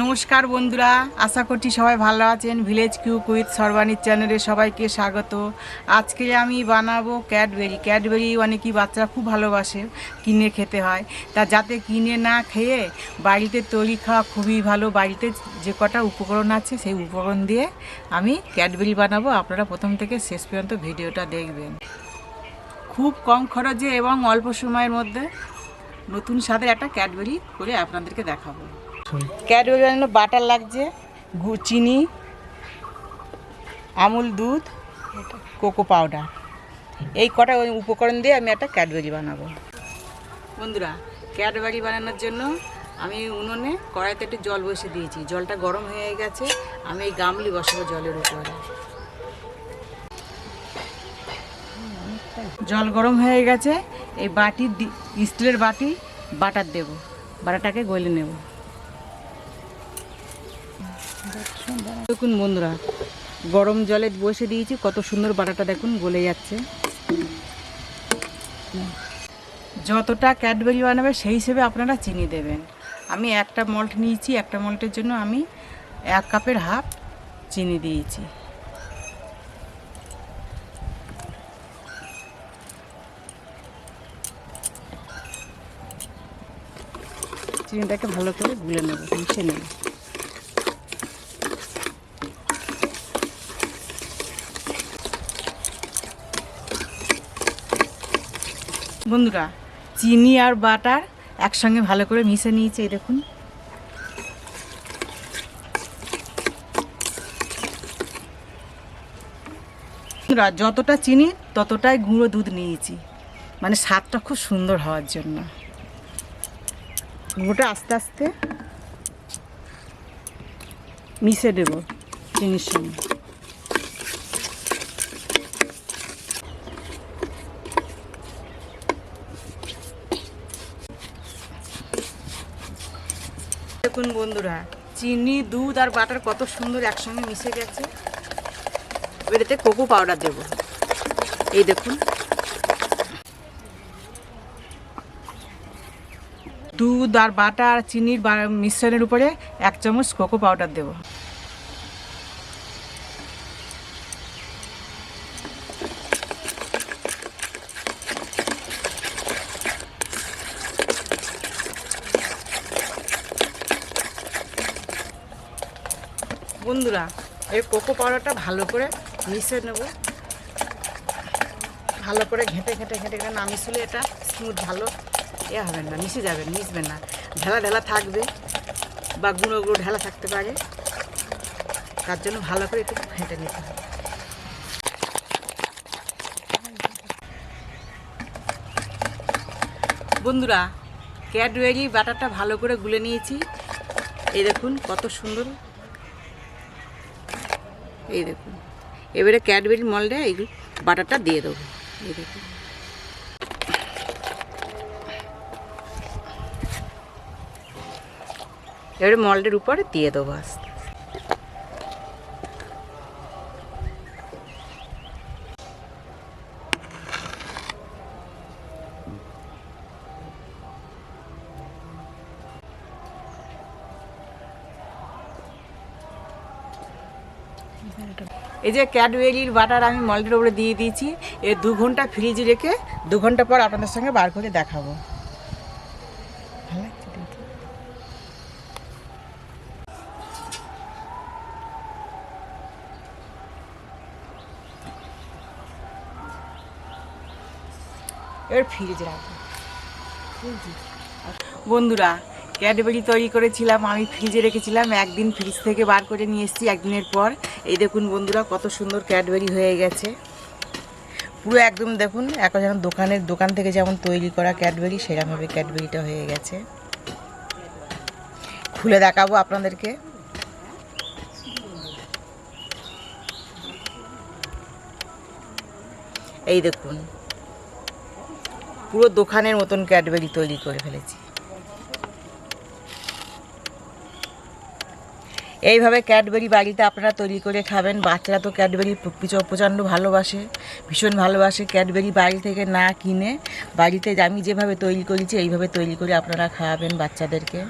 নমস্কার বন্ধুরা, আশা করছি সবাই ভালো আছেন। ভিলেজ কিউ কুইথ সর্বাণীর চ্যানেলে সবাইকে স্বাগত। আজকে আমি বানাবো ক্যাডবেরি ক্যাডবেরি অনেকই বাচ্চারা খুব ভালোবাসে কিনে খেতে হয়। তা যাতে কিনে না খেয়ে বাড়িতে তৈরি খাওয়া খুবই ভালো। বাড়িতে যে কটা উপকরণ আছে, সেই উপকরণ দিয়ে আমি ক্যাডবেরি বানাবো। আপনারা প্রথম থেকে শেষ পর্যন্ত ভিডিওটা দেখবেন। খুব কম খরচে এবং অল্প সময়ের মধ্যে নতুন স্বাদের একটা ক্যাডবেরি করে আপনাদেরকে দেখাবো। ক্যাডবেরি বানানো বাটার লাগছে চিনি, আমুল দুধ, কোকো পাউডার। এই কটা ওই উপকরণ দিয়ে আমি একটা ক্যাডবেরি বানাবো। বন্ধুরা ক্যাডবেরি বানানোর জন্য আমি উনুনে কড়াইতে একটু জল বসে দিয়েছি। জলটা গরম হয়ে গেছে, আমি এই গামলি বসাবো জলের উপরে। জল গরম হয়ে গেছে, এই বাটি স্টিলের বাটি, বাটার দেব। বাটাটাকে গলে নেব। দেখুন বন্ধুরা, গরম জলে বসে দিয়েছি, কত সুন্দর বাটাটা দেখুন, গলে যাচ্ছে। যতটা ক্যাডবেরি বানাবে সেই হিসেবে আপনারা চিনি দেবেন। আমি একটা মল্ট নিয়েছি, একটা মল্টের জন্য আমি এক কাপের হাফ চিনি দিয়েছি। চিনিটাকে ভালো করে গুলে নেব মিশে নেব। বন্ধুরা, চিনি আর বাটার একসঙ্গে ভালো করে মিশে নিয়েছে, এই দেখুন। যতটা চিনি, ততটাই গুঁড়ো দুধ নিয়েছি। মানে স্বাদটা খুব সুন্দর হওয়ার জন্য। গুঁড়োটা আস্তে আস্তে মিশে দেব চিনির সঙ্গে। দেখুন বন্ধুরা, চিনি, দুধ আর বাটার কত সুন্দর একসঙ্গে মিশে গেছে। এটাতে কোকো পাউডার দেব। এই দেখুন। দুধ আর বাটার, চিনির মিশ্রণের উপরে এক চামচ কোকো পাউডার দেব। বন্ধুরা, এই কোকো পাউডারটা ভালো করে মিশে নেব। ভালো করে ঘেঁটে ঘেঁটে ঘেঁটে ঘেঁটে না মিশলে এটা। স্মুথ ভালো। এ হবে না, মিশে যাবে, মিশবে না। ঢেলা ঢেলা থাকবে বা গুঁড়ো গুঁড়ো ঢেলা থাকতে পারে। তার জন্য ভালো করে একটু ঘেঁটে নিতে হবে। বন্ধুরা, ক্যাডবেরি বাটারটা ভালো করে গুলে নিয়েছি। এই দেখুন কত সুন্দর। এই দেখুন। এবারে ক্যাডবেরি মলটা, এই বাটারটা দিয়ে দেবো। এই দেখুন। এবারে মল্ডের উপরে দিয়ে দেবো আস্তে। এই যে ক্যাডবেরির বাটার আমি মল্ডের উপরে দিয়ে দিয়েছি। এ দু ঘণ্টা ফ্রিজে রেখে দু ঘণ্টা পর আপনাদের সঙ্গে বার করে দেখাবো। এবার ফ্রিজে রাখব। বন্ধুরা ক্যাডবেরি তৈরি করেছিলাম, আমি ফ্রিজে রেখেছিলাম, একদিন ফ্রিজ থেকে বার করে নিয়ে এসেছি একদিনের পর। এই দেখুন বন্ধুরা, কত সুন্দর ক্যাডবেরি হয়ে গেছে। পুরো একদম দেখুন এখন যেমন দোকানের, দোকান থেকে যেমন তৈরি করা ক্যাডবেরি, সেরকমভাবে ক্যাডবেরিটা হয়ে গেছে। খুলে দেখাবো আপনাদেরকে। এই দেখুন, পুরো দোকানের মতন ক্যাডবেরি তৈরি করে ফেলেছি। এইভাবে ক্যাডবেরি বাড়িতে আপনারা তৈরি করে খাবেন। বাচ্চারা তো ক্যাডবেরি প্রচণ্ড ভালোবাসে, ভীষণ ভালোবাসে ক্যাডবেরি বাড়ি থেকে না কিনে। বাড়িতে আমি যেভাবে তৈরি করেছি, এইভাবে তৈরি করে আপনারা খাওয়াবেন বাচ্চাদেরকে।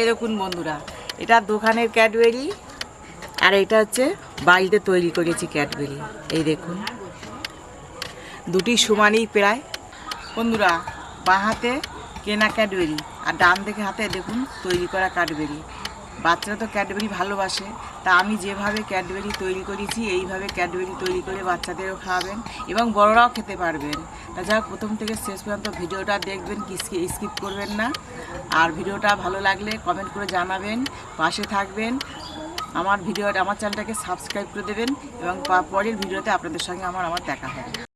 এরকম বন্ধুরা, এটা দোকানের ক্যাডবেরি আর এটা হচ্ছে বাড়িতে তৈরি করেছি ক্যাডবেরি। এই দেখুন, দুটি সমানই প্রায়। বন্ধুরা, বাঁ হাতে কেনা ক্যাডবেরি আর ডান দিকে হাতে দেখুন তৈরি করা ক্যাডবেরি। বাচ্চারা তো ক্যাডবেরি ভালোবাসে। তা আমি যেভাবে ক্যাডবেরি তৈরি করেছি, এইভাবে ক্যাডবেরি তৈরি করে বাচ্চাদেরও খাওয়াবেন এবং বড়রাও খেতে পারবেন। তা যাক, প্রথম থেকে শেষ পর্যন্ত ভিডিওটা দেখবেন, কি স্কিপ করবেন না। আর ভিডিওটা ভালো লাগলে কমেন্ট করে জানাবেন, পাশে থাকবেন। আমার ভিডিওটা, আমার চ্যানেলটাকে সাবস্ক্রাইব করে দেবেন এবং পরের ভিডিওতে আপনাদের সঙ্গে আমার আমার দেখা হবে।